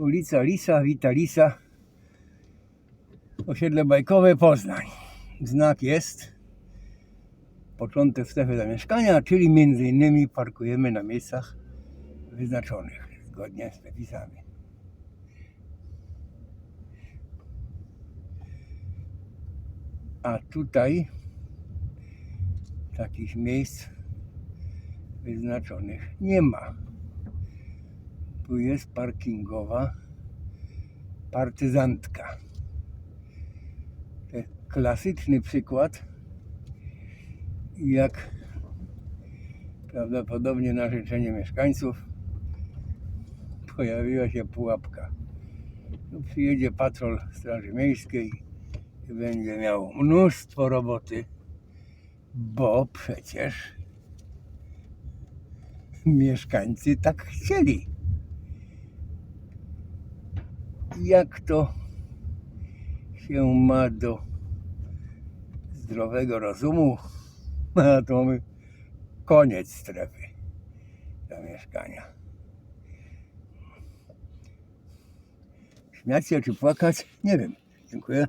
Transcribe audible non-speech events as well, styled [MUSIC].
Ulica Lisa, Wita Lisa. Osiedle Bajkowe, Poznań. Znak jest. Początek strefy zamieszkania, czyli między innymi parkujemy na miejscach wyznaczonych zgodnie z przepisami. A tutaj takich miejsc wyznaczonych nie ma. Tu jest parkingowa partyzantka. To jest klasyczny przykład, jak prawdopodobnie na życzenie mieszkańców pojawiła się pułapka. Tu przyjedzie patrol Straży Miejskiej i będzie miał mnóstwo roboty, bo przecież mieszkańcy tak chcieli. Jak to się ma do zdrowego rozumu, [LAUGHS] a to mamy koniec strefy zamieszkania. Śmiać się czy płakać? Nie wiem. Dziękuję.